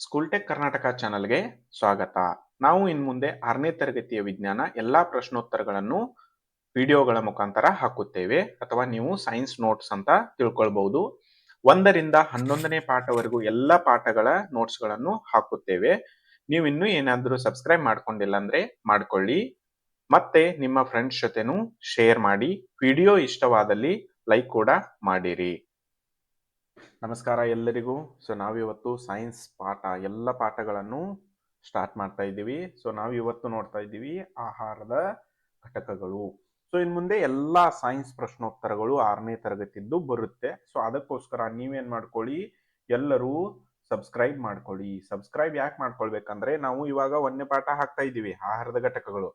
ಸ್ಕೂಲ್ಟೆಕ್ ಕರ್ನಾಟಕ ಚಾನಲ್ಗೆ ಸ್ವಾಗತ. ನಾವು ಇನ್ನು ಮುಂದೆ ಆರನೇ ತರಗತಿಯ ವಿಜ್ಞಾನ ಎಲ್ಲಾ ಪ್ರಶ್ನೋತ್ತರಗಳನ್ನು ವಿಡಿಯೋಗಳ ಮುಖಾಂತರ ಹಾಕುತ್ತೇವೆ. ಅಥವಾ ನೀವು ಸೈನ್ಸ್ ನೋಟ್ಸ್ ಅಂತ ತಿಳ್ಕೊಳ್ಬಹುದು. ಒಂದರಿಂದ ಹನ್ನೊಂದನೇ ಪಾಠವರೆಗೂ ಎಲ್ಲ ಪಾಠಗಳ ನೋಟ್ಸ್ಗಳನ್ನು ಹಾಕುತ್ತೇವೆ. ನೀವು ಇನ್ನೂ ಏನಾದರೂ ಸಬ್ಸ್ಕ್ರೈಬ್ ಮಾಡ್ಕೊಂಡಿಲ್ಲ ಅಂದ್ರೆ ಮಾಡ್ಕೊಳ್ಳಿ. ಮತ್ತೆ ನಿಮ್ಮ ಫ್ರೆಂಡ್ಸ್ ಜೊತೆನೂ ಶೇರ್ ಮಾಡಿ. ವಿಡಿಯೋ ಇಷ್ಟವಾದಲ್ಲಿ ಲೈಕ್ ಕೂಡ ಮಾಡಿರಿ. ನಮಸ್ಕಾರ ಎಲ್ಲರಿಗೂ. ಸೊ ನಾವಿವತ್ತು ಸೈನ್ಸ್ ಪಾಠ, ಎಲ್ಲ ಪಾಠಗಳನ್ನು ಸ್ಟಾರ್ಟ್ ಮಾಡ್ತಾ ಇದ್ದೀವಿ. ಸೊ ನಾವು ಇವತ್ತು ನೋಡ್ತಾ ಇದ್ದೀವಿ ಆಹಾರದ ಘಟಕಗಳು. ಸೊ ಇನ್ ಮುಂದೆ ಎಲ್ಲ ಸೈನ್ಸ್ ಪ್ರಶ್ನೋತ್ತರಗಳು ಆರನೇ ತರಗತಿದ್ದು ಬರುತ್ತೆ. ಸೊ ಅದಕ್ಕೋಸ್ಕರ ನೀವೇನ್ ಮಾಡ್ಕೊಳ್ಳಿ, ಎಲ್ಲರೂ ಸಬ್ಸ್ಕ್ರೈಬ್ ಮಾಡ್ಕೊಳ್ಳಿ. ಸಬ್ಸ್ಕ್ರೈಬ್ ಯಾಕೆ ಮಾಡ್ಕೊಳ್ಬೇಕಂದ್ರೆ, ನಾವು ಇವಾಗ ಒಂದನೇ ಪಾಠ ಹಾಕ್ತಾ ಇದ್ದೀವಿ, ಆಹಾರದ ಘಟಕಗಳು.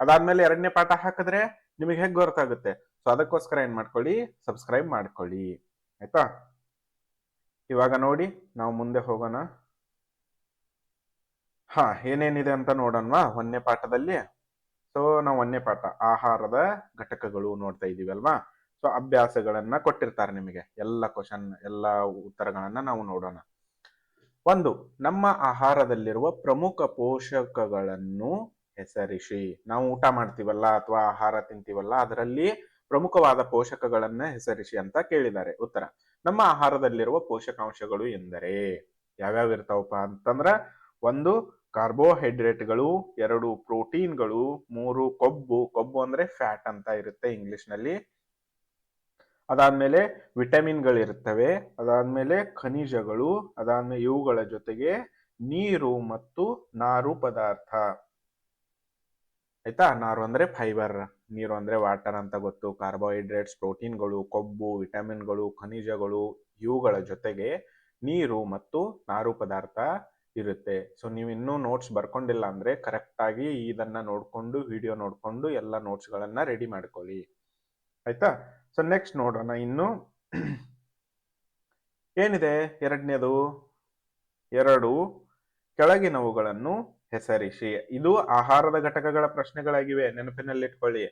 ಅದಾದ್ಮೇಲೆ ಎರಡನೇ ಪಾಠ ಹಾಕಿದ್ರೆ ನಿಮಗೆ ಹೇಗೆ ಗೊತ್ತಾಗುತ್ತೆ? ಸೊ ಅದಕ್ಕೋಸ್ಕರ ಏನ್ ಮಾಡ್ಕೊಳ್ಳಿ ಸಬ್ಸ್ಕ್ರೈಬ್ ಮಾಡ್ಕೊಳ್ಳಿ. ಆಯ್ತಾ? ಇವಾಗ ನೋಡಿ, ನಾವು ಮುಂದೆ ಹೋಗೋಣ. ಹಾ, ಏನೇನಿದೆ ಅಂತ ನೋಡೋಣವಾ? ಒಂದನೇ ಪಾಠದಲ್ಲಿ. ಸೊ ನಾವು ಒಂದನೇ ಪಾಠ. ಆಹಾರದ ಘಟಕಗಳು ನೋಡ್ತಾ ಇದೀವಿ ಅಲ್ವಾ? ಸೊ ಅಭ್ಯಾಸಗಳನ್ನ ಕೊಟ್ಟಿರ್ತಾರೆ ನಿಮಗೆ. ಎಲ್ಲ ಕ್ವಶನ್ ಎಲ್ಲ ಉತ್ತರಗಳನ್ನ ನಾವು ನೋಡೋಣ. ಒಂದು, ನಮ್ಮ ಆಹಾರದಲ್ಲಿರುವ ಪ್ರಮುಖ ಪೋಷಕಗಳನ್ನು ಹೆಸರಿಸಿ. ನಾವು ಊಟ ಮಾಡ್ತೀವಲ್ಲ ಅಥವಾ ಆಹಾರ ತಿಂತೀವಲ್ಲ, ಅದರಲ್ಲಿ ಪ್ರಮುಖವಾದ ಪೋಷಕಗಳನ್ನ ಹೆಸರಿಸಿ ಅಂತ ಕೇಳಿದ್ದಾರೆ. ಉತ್ತರ. ನಮ್ಮ ಆಹಾರದಲ್ಲಿರುವ ಪೋಷಕಾಂಶಗಳು ಎಂದರೆ ಯಾವ್ಯಾವ ಇರ್ತಾವಪ್ಪ ಅಂತಂದ್ರ ಒಂದು ಕಾರ್ಬೋಹೈಡ್ರೇಟ್ಗಳು, ಎರಡು ಪ್ರೋಟೀನ್ಗಳು, ಮೂರು ಕೊಬ್ಬು. ಕೊಬ್ಬು ಅಂದ್ರೆ ಫ್ಯಾಟ್ ಅಂತ ಇರುತ್ತೆ ಇಂಗ್ಲಿಷ್ನಲ್ಲಿ. ಅದಾದ್ಮೇಲೆ ವಿಟಮಿನ್ಗಳಿರ್ತವೆ. ಅದಾದ್ಮೇಲೆ ಖನಿಜಗಳು. ಅದಾದ್ಮೇಲೆ ಇವುಗಳ ಜೊತೆಗೆ ನೀರು ಮತ್ತು ನಾರು ಪದಾರ್ಥ. ಆಯ್ತಾ? ನಾರು ಅಂದ್ರೆ ಫೈಬರ್. ನೀರು ಅಂದ್ರೆ ವಾಟರ್ ಅಂತ ಗೊತ್ತು. ಕಾರ್ಬೋಹೈಡ್ರೇಟ್ಸ್, ಪ್ರೋಟೀನ್ಗಳು, ಕೊಬ್ಬು, ವಿಟಮಿನ್ಗಳು, ಖನಿಜಗಳು ಇವುಗಳ ಜೊತೆಗೆ ನೀರು ಮತ್ತು ನಾರು ಪದಾರ್ಥ ಇರುತ್ತೆ. ಸೊ ನೀವು ಇನ್ನೂ ನೋಟ್ಸ್ ಬರ್ಕೊಂಡಿಲ್ಲ ಅಂದ್ರೆ ಕರೆಕ್ಟಾಗಿ ಇದನ್ನ ನೋಡ್ಕೊಂಡು ವಿಡಿಯೋ ನೋಡ್ಕೊಂಡು ಎಲ್ಲ ನೋಟ್ಸ್ ಗಳನ್ನ ರೆಡಿ ಮಾಡ್ಕೊಳ್ಳಿ. ಆಯ್ತಾ? ಸೊ ನೆಕ್ಸ್ಟ್ ನೋಡೋಣ ಇನ್ನು. ಏನಿದೆ ಎರಡನೇದು? ಎರಡು ಕೆಳಗಿನವುಗಳನ್ನು ಹೆಸರಿಸಿ ಇದು ಆಹಾರದ ಘಟಕಗಳ ಪ್ರಶ್ನೆಗಳಾಗಿವೆ, ನೆನಪಿನಲ್ಲಿಟ್ಕೊಳ್ಳಿ.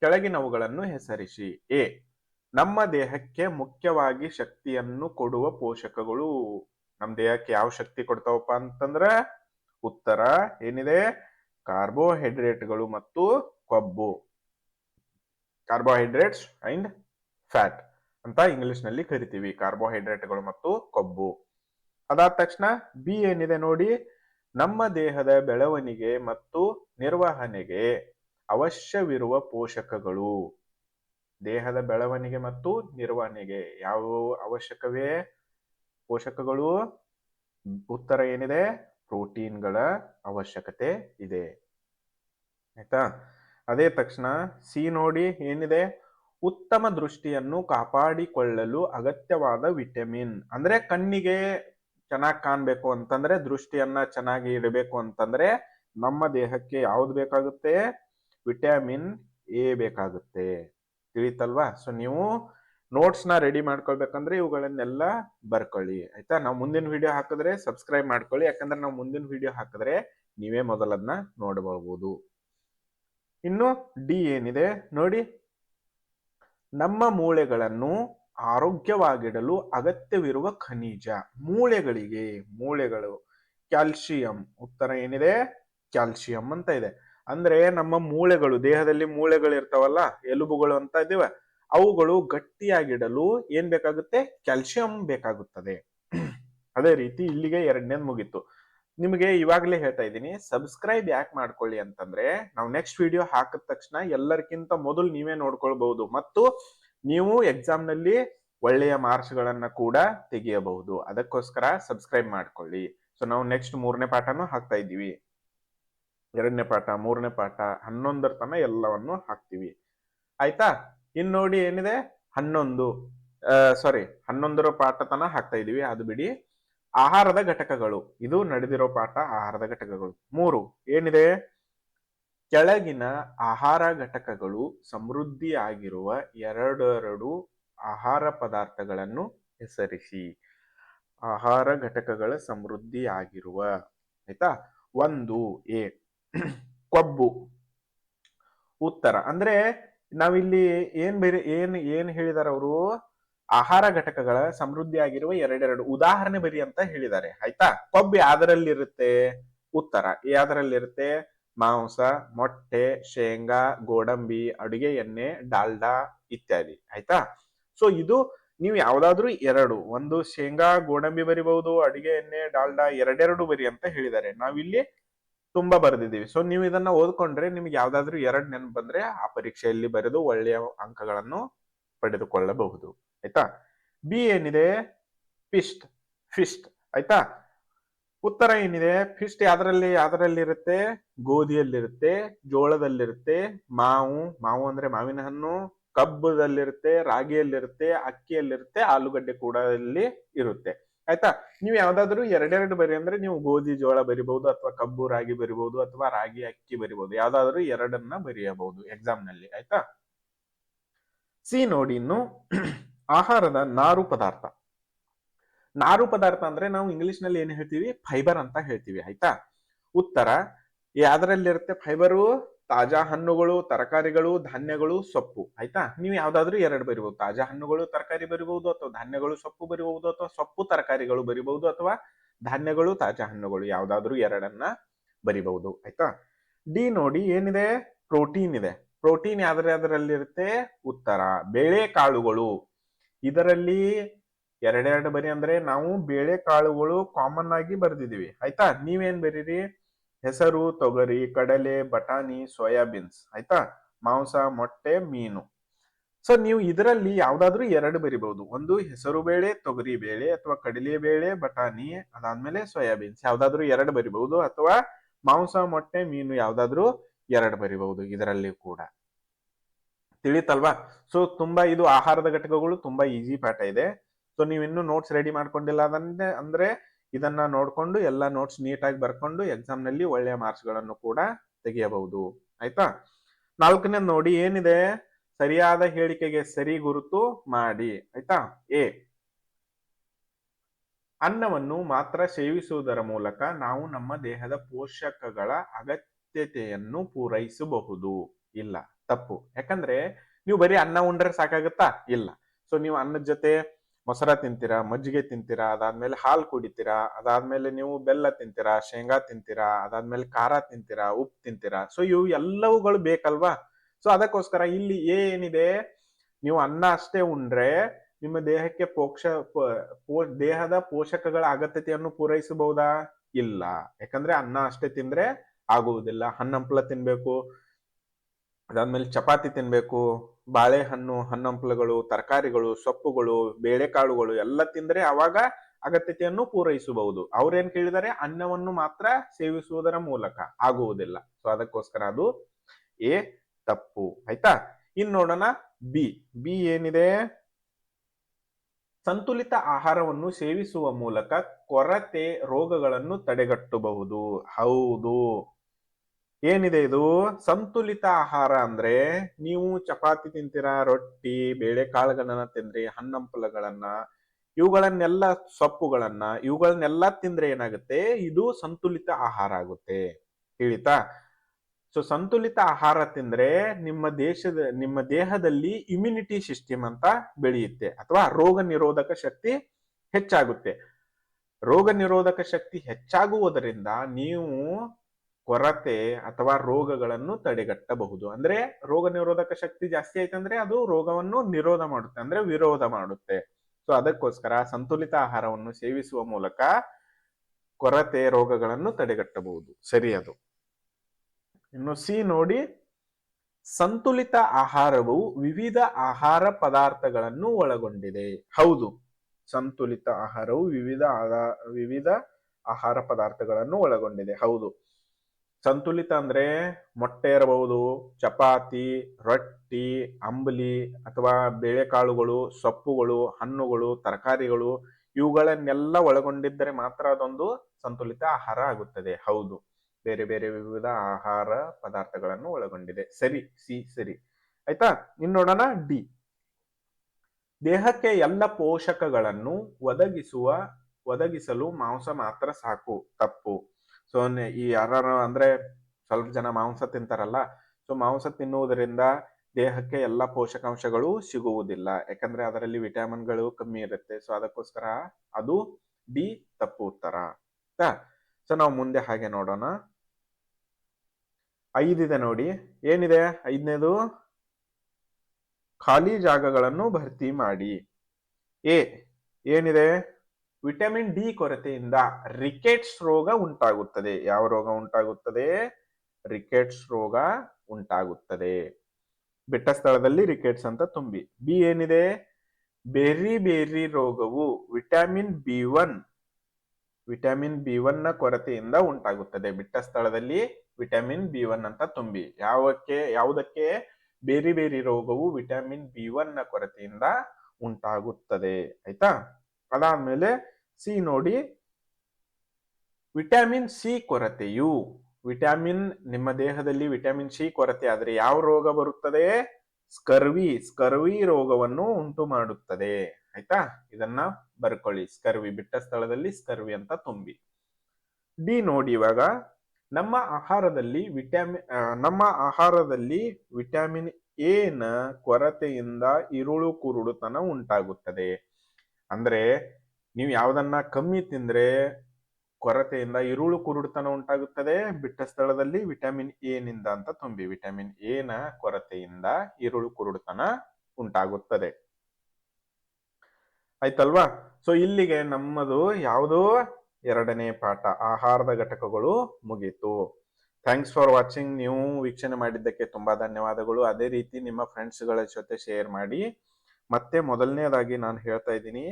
ಕೆಳಗಿನವುಗಳನ್ನು ಹೆಸರಿಸಿ. ಎ, ನಮ್ಮ ದೇಹಕ್ಕೆ ಮುಖ್ಯವಾಗಿ ಶಕ್ತಿಯನ್ನು ಕೊಡುವ ಪೋಷಕಗಳು. ನಮ್ಮ ದೇಹಕ್ಕೆ ಯಾವ ಶಕ್ತಿ ಕೊಡ್ತಾವಪ್ಪ ಅಂತಂದ್ರ, ಉತ್ತರ ಏನಿದೆ? ಕಾರ್ಬೋಹೈಡ್ರೇಟ್ಗಳು ಮತ್ತು ಕೊಬ್ಬು. ಕಾರ್ಬೋಹೈಡ್ರೇಟ್ಸ್ ಅಂಡ್ ಫ್ಯಾಟ್ ಅಂತ ಇಂಗ್ಲಿಷ್ನಲ್ಲಿ ಕರಿತೀವಿ. ಕಾರ್ಬೋಹೈಡ್ರೇಟ್ಗಳು ಮತ್ತು ಕೊಬ್ಬು. ಅದಾದ ತಕ್ಷಣ ಬಿ ಏನಿದೆ ನೋಡಿ? ನಮ್ಮ ದೇಹದ ಬೆಳವಣಿಗೆ ಮತ್ತು ನಿರ್ವಹಣೆಗೆ ಅವಶ್ಯವಿರುವ ಪೋಷಕಗಳು. ದೇಹದ ಬೆಳವಣಿಗೆ ಮತ್ತು ನಿರ್ವಹಣೆಗೆ ಯಾವ ಅವಶ್ಯಕವೇ ಪೋಷಕಗಳು? ಉತ್ತರ ಏನಿದೆ? ಪ್ರೋಟೀನ್ಗಳ ಅವಶ್ಯಕತೆ ಇದೆ. ಆಯ್ತಾ? ಅದೇ ತಕ್ಷಣ ಸಿ ನೋಡಿ ಏನಿದೆ? ಉತ್ತಮ ದೃಷ್ಟಿಯನ್ನು ಕಾಪಾಡಿಕೊಳ್ಳಲು ಅಗತ್ಯವಾದ ವಿಟಮಿನ್. ಅಂದ್ರೆ ಕಣ್ಣಿಗೆ ಚೆನ್ನಾಗಿ ಕಾಣ್ಬೇಕು ಅಂತಂದ್ರೆ ದೃಷ್ಟಿಯನ್ನ ಚೆನ್ನಾಗಿ ಇಡಬೇಕು ಅಂತಂದ್ರೆ ನಮ್ಮ ದೇಹಕ್ಕೆ ಯಾವ್ದು ಬೇಕಾಗುತ್ತೆ? ವಿಟಮಿನ್ ಎ ಬೇಕಾಗುತ್ತೆ. ತಿಳಿತಲ್ವಾ? ಸೊ ನೀವು ನೋಟ್ಸ್ನ ರೆಡಿ ಮಾಡ್ಕೊಳ್ಬೇಕಂದ್ರೆ ಇವುಗಳನ್ನೆಲ್ಲ ಬರ್ಕೊಳ್ಳಿ. ಆಯ್ತಾ? ನಾವು ಮುಂದಿನ ವಿಡಿಯೋ ಹಾಕಿದ್ರೆ ಸಬ್ಸ್ಕ್ರೈಬ್ ಮಾಡ್ಕೊಳ್ಳಿ. ಯಾಕಂದ್ರೆ ನಾವು ಮುಂದಿನ ವಿಡಿಯೋ ಹಾಕಿದ್ರೆ ನೀವೇ ಮೊದಲದನ್ನ ನೋಡಬಹುದು ಇನ್ನು ಡಿ ಏನಿದೆ? ನೋಡಿ, ನಮ್ಮ ಮೂಳೆಗಳನ್ನು ಆರೋಗ್ಯವಾಗಿಡಲು ಅಗತ್ಯವಿರುವ ಖನಿಜ, ಮೂಳೆಗಳಿಗೆ, ಮೂಳೆಗಳು ಕ್ಯಾಲ್ಸಿಯಂ ಉತ್ತರ ಏನಿದೆ? ಕ್ಯಾಲ್ಸಿಯಂ ಅಂತ ಇದೆ. ಅಂದ್ರೆ ನಮ್ಮ ಮೂಳೆಗಳು, ದೇಹದಲ್ಲಿ ಮೂಳೆಗಳು ಇರ್ತಾವಲ್ಲ, ಎಲುಬುಗಳು ಅಂತ ಇದ್ದೇವೆ, ಅವುಗಳು ಗಟ್ಟಿಯಾಗಿಡಲು ಏನ್ ಬೇಕಾಗುತ್ತೆ? ಕ್ಯಾಲ್ಸಿಯಂ ಬೇಕಾಗುತ್ತದೆ. ಅದೇ ರೀತಿ ಇಲ್ಲಿಗೆ ಎರಡನೇದು ಮುಗೀತು. ನಿಮಗೆ ಇವಾಗಲೇ ಹೇಳ್ತಾ ಇದ್ದೀನಿ, ಸಬ್ಸ್ಕ್ರೈಬ್ ಯಾಕೆ ಮಾಡ್ಕೊಳ್ಳಿ ಅಂತಂದ್ರೆ, ನಾವು ನೆಕ್ಸ್ಟ್ ವಿಡಿಯೋ ಹಾಕಿದ ತಕ್ಷಣ ಎಲ್ಲರಿಗಿಂತ ಮೊದಲು ನೀವೇ ನೋಡ್ಕೊಳ್ಬಹುದು. ಮತ್ತು ನೀವು ಎಕ್ಸಾಮ್ನಲ್ಲಿ ಒಳ್ಳೆಯ ಮಾರ್ಕ್ಸ್ ಗಳನ್ನ ಕೂಡ ತೆಗೆಯಬಹುದು. ಅದಕ್ಕೋಸ್ಕರ ಸಬ್ಸ್ಕ್ರೈಬ್ ಮಾಡ್ಕೊಳ್ಳಿ. ಸೊ ನಾವು ನೆಕ್ಸ್ಟ್ ಮೂರನೇ ಪಾಠನೂ ಹಾಕ್ತಾ ಇದ್ದೀವಿ. ಎರಡನೇ ಪಾಠ, ಮೂರನೇ ಪಾಠ, ಹನ್ನೊಂದರ ತನ ಎಲ್ಲವನ್ನು ಹಾಕ್ತೀವಿ. ಆಯ್ತಾ? ಇನ್ ನೋಡಿ ಏನಿದೆ? ಹನ್ನೊಂದು. ಸಾರಿ ಹನ್ನೊಂದರ ಪಾಠ ತನ ಹಾಕ್ತಾ ಇದೀವಿ ಅದು ಬಿಡಿ. ಆಹಾರದ ಘಟಕಗಳು. ಇದು ನಡೆದಿರೋ ಪಾಠ ಆಹಾರದ ಘಟಕಗಳು. ಮೂರು. ಏನಿದೆ? ಕೆಳಗಿನ ಆಹಾರ ಘಟಕಗಳು ಸಮೃದ್ಧಿಯಾಗಿರುವ ಎರಡೆರಡು ಆಹಾರ ಪದಾರ್ಥಗಳನ್ನು ಹೆಸರಿಸಿ. ಆಹಾರ ಘಟಕಗಳ ಸಮೃದ್ಧಿಯಾಗಿರುವ, ಆಯ್ತಾ? ಒಂದು, ಎ, ಕೊಬ್ಬು. ಉತ್ತರ. ಅಂದ್ರೆ ನಾವಿಲ್ಲಿ ಏನ್ ಬೇರೆ, ಏನ್ ಏನ್ ಹೇಳಿದಾರೆ ಅವರು? ಆಹಾರ ಘಟಕಗಳ ಸಮೃದ್ಧಿಯಾಗಿರುವ ಎರಡೆರಡು. ಉದಾಹರಣೆ ಬರಿ ಅಂತ ಹೇಳಿದ್ದಾರೆ ಆಯ್ತಾ? ಕೊಬ್ಬು ಯಾವ್ದರಲ್ಲಿರುತ್ತೆ? ಉತ್ತರ. ಯಾವ್ದ್ರಲ್ಲಿರುತ್ತೆ? ಮಾಂಸ, ಮೊಟ್ಟೆ, ಶೇಂಗಾ, ಗೋಡಂಬಿ, ಅಡುಗೆ ಎಣ್ಣೆ, ಡಾಲ್ಡಾ ಇತ್ಯಾದಿ. ಆಯ್ತಾ? ಸೊ ಇದು ನೀವು ಯಾವ್ದಾದ್ರು ಎರಡು, ಒಂದು ಶೇಂಗಾ, ಗೋಡಂಬಿ ಬರಿಬಹುದು, ಅಡಿಗೆ ಎಣ್ಣೆ, ಡಾಲ್ಡಾ ಎರಡೆರಡು ಬರಿ ಅಂತ ಹೇಳಿದ್ದಾರೆ. ನಾವಿಲ್ಲಿ ತುಂಬಾ ಬರೆದಿದ್ದೀವಿ. ಸೊ ನೀವು ಇದನ್ನ ಓದ್ಕೊಂಡ್ರೆ ನಿಮ್ಗೆ ಯಾವ್ದಾದ್ರು ಎರಡ್ ನೆನಪು ಬಂದ್ರೆ ಆ ಪರೀಕ್ಷೆಯಲ್ಲಿ ಬರೆದು ಒಳ್ಳೆಯ ಅಂಕಗಳನ್ನು ಪಡೆದುಕೊಳ್ಳಬಹುದು. ಆಯ್ತಾ? ಬಿ ಏನಿದೆ? ಪಿಸ್ಟ್ ಫಿಸ್ಟ್ ಆಯ್ತಾ? ಉತ್ತರ ಏನಿದೆ? ಫಿಸ್ಟ್ ಯಾವ್ದ್ರಲ್ಲಿ? ಇರುತ್ತೆ ಗೋಧಿಯಲ್ಲಿರುತ್ತೆ, ಜೋಳದಲ್ಲಿರುತ್ತೆ, ಮಾವು ಮಾವು ಅಂದ್ರೆ ಮಾವಿನ ಹಣ್ಣು, ಕಬ್ಬದಲ್ಲಿರುತ್ತೆ, ರಾಗಿಯಲ್ಲಿರುತ್ತೆ, ಅಕ್ಕಿಯಲ್ಲಿರುತ್ತೆ, ಆಲೂಗಡ್ಡೆ ಕೂಡ ಇಲ್ಲಿ ಇರುತ್ತೆ. ಆಯ್ತಾ? ನೀವು ಯಾವ್ದಾದ್ರು ಎರಡೆರಡು ಬರಿ ಅಂದ್ರೆ ನೀವು ಗೋಧಿ, ಜೋಳ ಬರಿಬಹುದು ಅಥವಾ ಕಬ್ಬು, ರಾಗಿ ಬರಿಬಹುದು ಅಥವಾ ರಾಗಿ, ಅಕ್ಕಿ ಬರಿಬಹುದು. ಯಾವ್ದಾದ್ರು ಎರಡನ್ನ ಬರೆಯಬಹುದು ಎಕ್ಸಾಮ್ನಲ್ಲಿ ಆಯ್ತಾ? ಸಿ ನೋಡಿ ಇನ್ನು. ಆಹಾರದ ನಾರು ಪದಾರ್ಥ. ನಾರು ಪದಾರ್ಥ ಅಂದ್ರೆ ನಾವು ಇಂಗ್ಲಿಷ್ನಲ್ಲಿ ಏನ್ ಹೇಳ್ತೀವಿ? ಫೈಬರ್ ಅಂತ ಹೇಳ್ತೀವಿ, ಆಯ್ತಾ? ಉತ್ತರ ಯಾವ್ದ್ರಲ್ಲಿರುತ್ತೆ ಫೈಬರು ತಾಜಾ ಹಣ್ಣುಗಳು, ತರಕಾರಿಗಳು, ಧಾನ್ಯಗಳು, ಸೊಪ್ಪು, ಆಯ್ತಾ? ನೀವು ಯಾವ್ದಾದ್ರು ಎರಡು ಬರಿಬಹುದು ತಾಜಾ ಹಣ್ಣುಗಳು ತರಕಾರಿ ಬರಿಬಹುದು ಅಥವಾ ಧಾನ್ಯಗಳು, ಸೊಪ್ಪು ಬರಿಬಹುದು ಅಥವಾ ಸೊಪ್ಪು ತರಕಾರಿಗಳು ಬರಿಬಹುದು ಅಥವಾ ಧಾನ್ಯಗಳು, ತಾಜಾ ಹಣ್ಣುಗಳು, ಯಾವ್ದಾದ್ರು ಎರಡನ್ನ ಬರಿಬಹುದು ಆಯ್ತಾ? ಡಿ ನೋಡಿ, ಏನಿದೆ? ಪ್ರೋಟೀನ್ ಇದೆ. ಪ್ರೋಟೀನ್ ಯಾವ್ದ್ರ ಯಾವ್ದ್ರಲ್ಲಿರುತ್ತೆ ಉತ್ತರ ಬೇಳೆ ಕಾಳುಗಳು ಇದರಲ್ಲಿ ಎರಡೆರಡು ಬರಿ ಅಂದ್ರೆ ನಾವು ಬೇಳೆ ಕಾಳುಗಳು ಕಾಮನ್ ಆಗಿ ಬರ್ದಿದೀವಿ ಆಯ್ತಾ? ನೀವೇನ್ ಬರೀರಿ? ಹೆಸರು, ತೊಗರಿ, ಕಡಲೆ, ಬಟಾಣಿ ಸೋಯಾಬೀನ್ಸ್ ಆಯ್ತಾ? ಮಾಂಸ, ಮೊಟ್ಟೆ, ಮೀನು. ಸೊ ನೀವು ಇದರಲ್ಲಿ ಯಾವ್ದಾದ್ರು ಎರಡು ಬರಿಬಹುದು. ಒಂದು ಹೆಸರು ಬೇಳೆ, ತೊಗರಿ ಬೇಳೆ, ಅಥವಾ ಕಡಲೆ ಬೇಳೆ, ಬಟಾಣಿ, ಅದಾದ್ಮೇಲೆ ಸೋಯಾಬೀನ್ಸ್ ಯಾವ್ದಾದ್ರು ಎರಡು ಬರಿಬಹುದು, ಅಥವಾ ಮಾಂಸ, ಮೊಟ್ಟೆ, ಮೀನು ಯಾವ್ದಾದ್ರು ಎರಡು ಬರಿಬಹುದು ಇದರಲ್ಲಿ ಕೂಡ. ತಿಳಿತಲ್ವಾ? ಸೊ ತುಂಬಾ ಇದು ಆಹಾರದ ಘಟಕಗಳು ತುಂಬಾ ಈಸಿ ಪಾಠ ಇದೆ. ಸೊ ನೀವು ಇನ್ನೂ ನೋಟ್ಸ್ ರೆಡಿ ಮಾಡ್ಕೊಂಡಿಲ್ಲ ಅದನ್ನೇ ಅಂದ್ರೆ ಇದನ್ನ ನೋಡ್ಕೊಂಡು ಎಲ್ಲ ನೋಟ್ಸ್ ನೀಟಾಗಿ ಬರ್ಕೊಂಡು ಎಕ್ಸಾಮ್ನಲ್ಲಿ ಒಳ್ಳೆಯ ಮಾರ್ಕ್ಸ್ಗಳನ್ನು ಕೂಡ ತೆಗೆಯಬಹುದು. ಆಯ್ತಾ? ನಾಲ್ಕನೇ ನೋಡಿ ಏನಿದೆ? ಸರಿಯಾದ ಹೇಳಿಕೆಗೆ ಸರಿ ಗುರುತು ಮಾಡಿ. ಆಯ್ತಾ? ಎ. ಅನ್ನವನ್ನು ಮಾತ್ರ ಸೇವಿಸುವುದರ ಮೂಲಕ ನಾವು ನಮ್ಮ ದೇಹದ ಪೋಷಕಗಳ ಅಗತ್ಯತೆಯನ್ನು ಪೂರೈಸಬಹುದು. ಇಲ್ಲ. ತಪ್ಪು. ಯಾಕಂದ್ರೆ, ನೀವು ಬರೀ ಅನ್ನ ಉಂಡ್ರೆ ಸಾಕಾಗತ್ತಾ? ಇಲ್ಲ. ಸೊ ನೀವು ಅನ್ನದ ಜೊತೆ ಮೊಸರ ತಿಂತೀರಾ, ಮಜ್ಜಿಗೆ ತಿಂತೀರಾ, ಅದಾದ್ಮೇಲೆ ಹಾಲು ಕುಡಿತೀರಾ, ಅದಾದ್ಮೇಲೆ ನೀವು ಬೆಲ್ಲ ತಿಂತೀರಾ, ಶೇಂಗಾ ತಿಂತೀರಾ, ಅದಾದ್ಮೇಲೆ ಖಾರ ತಿಂತೀರಾ, ಉಪ್ಪು ತಿಂತೀರಾ. ಸೊ ಇವು ಎಲ್ಲವುಗಳು ಬೇಕಲ್ವಾ? ಸೊ ಅದಕ್ಕೋಸ್ಕರ ಇಲ್ಲಿ ಏನಿದೆ? ನೀವು ಅನ್ನ ಅಷ್ಟೇ ಉಂಡ್ರೆ ನಿಮ್ಮ ದೇಹಕ್ಕೆ ಪೋಕ್ಷ ದೇಹದ ಪೋಷಕಗಳ ಅಗತ್ಯತೆಯನ್ನು ಪೂರೈಸಬಹುದಾ? ಇಲ್ಲ. ಯಾಕಂದ್ರೆ ಅನ್ನ ಅಷ್ಟೇ ತಿಂದ್ರೆ ಆಗುವುದಿಲ್ಲ. ಹಣ್ಣಂಪ್ಲ ತಿನ್ಬೇಕು, ಅದಾದ್ಮೇಲೆ ಚಪಾತಿ ತಿನ್ಬೇಕು ಬಾಳೆಹಣ್ಣು, ಹಣ್ಣಂಪಲಗಳು, ತರಕಾರಿಗಳು, ಸೊಪ್ಪುಗಳು, ಬೇಳೆಕಾಳುಗಳು ಎಲ್ಲ ತಿಂದರೆ ಅವಾಗ ಅಗತ್ಯತೆಯನ್ನು ಪೂರೈಸಬಹುದು. ಅವ್ರೇನ್ ಕೇಳಿದರೆ? ಅನ್ನವನ್ನು ಮಾತ್ರ ಸೇವಿಸುವುದರ ಮೂಲಕ ಆಗುವುದಿಲ್ಲ. ಸೊ ಅದಕ್ಕೋಸ್ಕರ ಅದು ಎ ತಪ್ಪು. ಆಯ್ತಾ? ಇನ್ ನೋಡೋಣ ಬಿ. ಬಿ ಏನಿದೆ? ಸಂತುಲಿತ ಆಹಾರವನ್ನು ಸೇವಿಸುವ ಮೂಲಕ ಕೊರತೆ ರೋಗಗಳನ್ನು ತಡೆಗಟ್ಟಬಹುದು. ಹೌದು. ಏನಿದೆ ಇದು? ಸಂತುಲಿತ ಆಹಾರ ಅಂದ್ರೆ ನೀವು ಚಪಾತಿ ತಿಂತೀರಾ, ರೊಟ್ಟಿ ಬೇಳೆಕಾಳುಗಳನ್ನ ತಿಂದ್ರಿ ಹಣ್ಣಂಪಲಗಳನ್ನ ಇವುಗಳನ್ನೆಲ್ಲ ಸೊಪ್ಪುಗಳನ್ನ, ಇವುಗಳನ್ನೆಲ್ಲ ತಿಂದ್ರೆ ಏನಾಗುತ್ತೆ? ಇದು ಸಂತುಲಿತ ಆಹಾರ ಆಗುತ್ತೆ. ತಿಳಿತಾ? ಸೊ ಸಂತುಲಿತ ಆಹಾರ ತಿಂದ್ರೆ ನಿಮ್ಮ ದೇಶದ, ನಿಮ್ಮ ದೇಹದಲ್ಲಿ ಇಮ್ಯುನಿಟಿ ಸಿಸ್ಟಮ್ ಅಂತ ಬೆಳೆಯುತ್ತೆ, ಅಥವಾ ರೋಗ ನಿರೋಧಕ ಶಕ್ತಿ ಹೆಚ್ಚಾಗುತ್ತೆ. ರೋಗ ನಿರೋಧಕ ಶಕ್ತಿ ಹೆಚ್ಚಾಗುವುದರಿಂದ ನೀವು ಕೊರತೆ ಅಥವಾ ರೋಗಗಳನ್ನು ತಡೆಗಟ್ಟಬಹುದು. ಅಂದ್ರೆ ರೋಗ ನಿರೋಧಕ ಶಕ್ತಿ ಜಾಸ್ತಿ ಆಯ್ತಂದ್ರೆ ಅದು ರೋಗವನ್ನು ನಿರೋಧ ಮಾಡುತ್ತೆ, ಅಂದ್ರೆ ವಿರೋಧ ಮಾಡುತ್ತೆ. ಸೊ ಅದಕ್ಕೋಸ್ಕರ ಸಂತುಲಿತ ಆಹಾರವನ್ನು ಸೇವಿಸುವ ಮೂಲಕ ಕೊರತೆ ರೋಗಗಳನ್ನು ತಡೆಗಟ್ಟಬಹುದು. ಸರಿ ಅದು. ಇನ್ನು ಸಿ ನೋಡಿ, ಸಂತುಲಿತ ಆಹಾರವು ವಿವಿಧ ಆಹಾರ ಪದಾರ್ಥಗಳನ್ನು ಒಳಗೊಂಡಿದೆ. ಹೌದು, ಸಂತುಲಿತ ಆಹಾರವು ವಿವಿಧ ವಿವಿಧ ಆಹಾರ ಪದಾರ್ಥಗಳನ್ನು ಒಳಗೊಂಡಿದೆ. ಹೌದು. ಸಂತುಲಿತ ಅಂದ್ರೆ ಮೊಟ್ಟೆ ಇರಬಹುದು, ಚಪಾತಿ, ರೊಟ್ಟಿ, ಅಂಬಲಿ ಅಥವಾ ಬೇಳೆಕಾಳುಗಳು, ಸೊಪ್ಪುಗಳು, ಹಣ್ಣುಗಳು, ತರಕಾರಿಗಳು, ಇವುಗಳನ್ನೆಲ್ಲ ಒಳಗೊಂಡಿದ್ದರೆ ಮಾತ್ರ ಅದೊಂದು ಸಂತುಲಿತ ಆಹಾರ ಆಗುತ್ತದೆ. ಹೌದು. ಬೇರೆ ಬೇರೆ ವಿವಿಧ ಆಹಾರ ಪದಾರ್ಥಗಳನ್ನು ಒಳಗೊಂಡಿದೆ. ಸರಿ, ಸಿ, ಸರಿ. ಆಯ್ತಾ? ಇನ್ ನೋಡೋಣ ಡಿ. ದೇಹಕ್ಕೆ ಎಲ್ಲ ಪೋಷಕಗಳನ್ನು ಒದಗಿಸುವ, ಒದಗಿಸಲು ಮಾಂಸ ಮಾತ್ರ ಸಾಕು. ತಪ್ಪು. ಸೊ ಈ ಯಾರು ಅಂದ್ರೆ ಸ್ವಲ್ಪ ಜನ ಮಾಂಸ ತಿಂತಾರಲ್ಲ ಸೊ ಮಾಂಸ ತಿನ್ನುವುದರಿಂದ ದೇಹಕ್ಕೆ ಎಲ್ಲ ಪೋಷಕಾಂಶಗಳು ಸಿಗುವುದಿಲ್ಲ. ಯಾಕಂದ್ರೆ ಅದರಲ್ಲಿ ವಿಟಮಿನ್ಗಳು ಕಮ್ಮಿ ಇರುತ್ತೆ. ಸೊ ಅದಕ್ಕೋಸ್ಕರ ಅದು ಡಿ ತಪ್ಪು ಉತ್ತರ. ಸೊ ನಾವು ಮುಂದೆ ಹಾಗೆ ನೋಡೋಣ. ಐದಿದೆ ನೋಡಿ. ಏನಿದೆ? ಐದನೇದು, ಖಾಲಿ ಜಾಗಗಳನ್ನು ಭರ್ತಿ ಮಾಡಿ. ಎ, ಏನಿದೆ? ವಿಟಮಿನ್ ಡಿ ಕೊರತೆಯಿಂದ ರಿಕೆಟ್ಸ್ ರೋಗ ಉಂಟಾಗುತ್ತದೆ. ಯಾವ ರೋಗ ಉಂಟಾಗುತ್ತದೆ? ರಿಕೆಟ್ಸ್ ರೋಗ ಉಂಟಾಗುತ್ತದೆ. ಬೆಟ್ಟ ಸ್ಥಳದಲ್ಲಿ ರಿಕೆಟ್ಸ್ ಅಂತ ತುಂಬಿ. ಬಿ ಏನಿದೆ? ಬೇರಿ ಬೇರಿ ರೋಗವು vitamin B one, vitamin B ಒನ್ನ ಕೊರತೆಯಿಂದ ಉಂಟಾಗುತ್ತದೆ. ಬಿಟ್ಟ ಸ್ಥಳದಲ್ಲಿ ವಿಟಮಿನ್ ಬಿ ಒನ್ ಅಂತ ತುಂಬಿ. ಯಾವಕ್ಕೆ? ಯಾವುದಕ್ಕೆ? ಬೇರೆ ಬೇರೆ ರೋಗವು ವಿಟಮಿನ್ ಬಿ ಒನ್ನ ಕೊರತೆಯಿಂದ ಉಂಟಾಗುತ್ತದೆ. ಆಯ್ತಾ? ಅದಾದ್ಮೇಲೆ ಸಿ ನೋಡಿ ವಿಟಮಿನ್ ಸಿ ಕೊರತೆಯು. ವಿಟಮಿನ್ ನಿಮ್ಮ ದೇಹದಲ್ಲಿ ವಿಟಮಿನ್ ಸಿ ಕೊರತೆ ಆದರೆ ಯಾವ ರೋಗ ಬರುತ್ತದೆ? ಸ್ಕರ್ವಿ ಸ್ಕರ್ವಿ ರೋಗವನ್ನು ಉಂಟು ಮಾಡುತ್ತದೆ. ಆಯ್ತಾ? ಇದನ್ನ ಬರ್ಕೊಳ್ಳಿ. ಸ್ಕರ್ವಿ, ಬಿಟ್ಟ ಸ್ಥಳದಲ್ಲಿ ಸ್ಕರ್ವಿ ಅಂತ ತುಂಬಿ. ಡಿ ನೋಡಿ ಇವಾಗ ನಮ್ಮ ಆಹಾರದಲ್ಲಿ ವಿಟಮಿನ್ ನಮ್ಮ ಆಹಾರದಲ್ಲಿ ವಿಟಮಿನ್ ಎ ನ ಕೊರತೆಯಿಂದ ಇರುಳು ಕುರುಡುತನ ಉಂಟಾಗುತ್ತದೆ. ಅಂದ್ರೆ ನೀವು ಯಾವ್ದನ್ನ ಕಮ್ಮಿ ತಿಂದ್ರೆ ಕೊರತೆಯಿಂದ ಇರುಳು ಕುರುಡುತನ ಉಂಟಾಗುತ್ತದೆ, ಬಿಟ್ಟ ಸ್ಥಳದಲ್ಲಿ ವಿಟಮಿನ್ ಎ ನಿಂದ ಅಂತ ತುಂಬಿ, ವಿಟಮಿನ್ ಎ ನ ಕೊರತೆಯಿಂದ ಇರುಳು ಕುರುಡುತನ ಉಂಟಾಗುತ್ತದೆ. ಆಯ್ತಲ್ವಾ? ಸೊ ಇಲ್ಲಿಗೆ ನಮ್ಮದು ಯಾವುದೋ ಎರಡನೇ ಪಾಠ, ಆಹಾರದ ಘಟಕಗಳು ಮುಗೀತು. ಥ್ಯಾಂಕ್ಸ್ ಫಾರ್ ವಾಚಿಂಗ್ ನೀವು ವೀಕ್ಷಣೆ ಮಾಡಿದ್ದಕ್ಕೆ ತುಂಬಾ ಧನ್ಯವಾದಗಳು. ಅದೇ ರೀತಿ ನಿಮ್ಮ ಫ್ರೆಂಡ್ಸ್ಗಳ ಜೊತೆ ಶೇರ್ ಮಾಡಿ. ಮತ್ತೆ ಮೊದಲನೇದಾಗಿ ನಾನು ಹೇಳ್ತಾ ಇದ್ದೀನಿ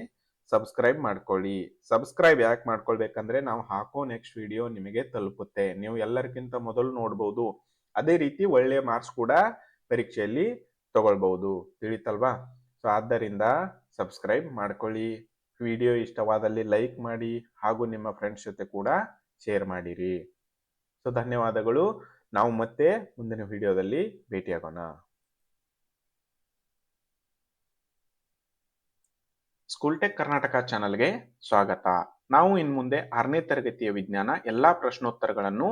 ಸಬ್ಸ್ಕ್ರೈಬ್ ಮಾಡ್ಕೊಳ್ಳಿ. ಸಬ್ಸ್ಕ್ರೈಬ್ ಯಾಕೆ ಮಾಡ್ಕೊಳ್ಬೇಕಂದ್ರೆ ನಾವು ಹಾಕೋ ನೆಕ್ಸ್ಟ್ ವಿಡಿಯೋ ನಿಮಗೆ ತಲುಪುತ್ತೆ. ನೀವು ಎಲ್ಲರಿಗಿಂತ ಮೊದಲು ನೋಡ್ಬೋದು, ಅದೇ ರೀತಿ ಒಳ್ಳೆಯ ಮಾರ್ಕ್ಸ್ ಕೂಡ ಪರೀಕ್ಷೆಯಲ್ಲಿ ತಗೊಳ್ಬಹುದು ತಿಳಿತಲ್ವಾ? ಸೊ ಆದ್ದರಿಂದ ಸಬ್ಸ್ಕ್ರೈಬ್ ಮಾಡ್ಕೊಳ್ಳಿ. ವಿಡಿಯೋ ಇಷ್ಟವಾದಲ್ಲಿ ಲೈಕ್ ಮಾಡಿ, ಹಾಗೂ ನಿಮ್ಮ ಫ್ರೆಂಡ್ಸ್ ಜೊತೆ ಕೂಡ ಶೇರ್ ಮಾಡಿರಿ. ಸೊ ಧನ್ಯವಾದಗಳು. ನಾವು ಮತ್ತೆ ಮುಂದಿನ ವಿಡಿಯೋದಲ್ಲಿ ಭೇಟಿಯಾಗೋಣ. ಸ್ಕೂಲ್ ಟೆಕ್ ಕರ್ನಾಟಕ ಚಾನಲ್ಗೆ ಸ್ವಾಗತ. ನಾವು ಇನ್ ಮುಂದೆ ಆರನೇ ತರಗತಿಯ ವಿಜ್ಞಾನ ಎಲ್ಲಾ ಪ್ರಶ್ನೋತ್ತರಗಳನ್ನು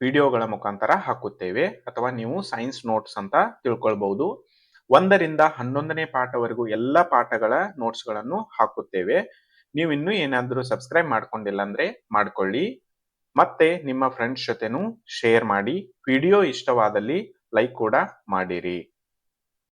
ವಿಡಿಯೋಗಳ ಮುಖಾಂತರ ಹಾಕುತ್ತೇವೆ ಅಥವಾ ನೀವು ಸೈನ್ಸ್ ನೋಟ್ಸ್ ಅಂತ ತಿಳ್ಕೊಳ್ಬಹುದು. ಒಂದರಿಂದ ಹನ್ನೊಂದನೇ ಪಾಠವರೆಗೂ ಎಲ್ಲ ಪಾಠಗಳ ನೋಟ್ಸ್ಗಳನ್ನು ಹಾಕುತ್ತೇವೆ. ನೀವು ಇನ್ನೂ ಏನಾದರೂ ಸಬ್ಸ್ಕ್ರೈಬ್ ಮಾಡ್ಕೊಂಡಿಲ್ಲ ಅಂದ್ರೆ ಮಾಡ್ಕೊಳ್ಳಿ. ಮತ್ತೆ ನಿಮ್ಮ ಫ್ರೆಂಡ್ಸ್ ಜೊತೆನೂ ಶೇರ್ ಮಾಡಿ. ವಿಡಿಯೋ ಇಷ್ಟವಾದಲ್ಲಿ ಲೈಕ್ ಕೂಡ ಮಾಡಿರಿ.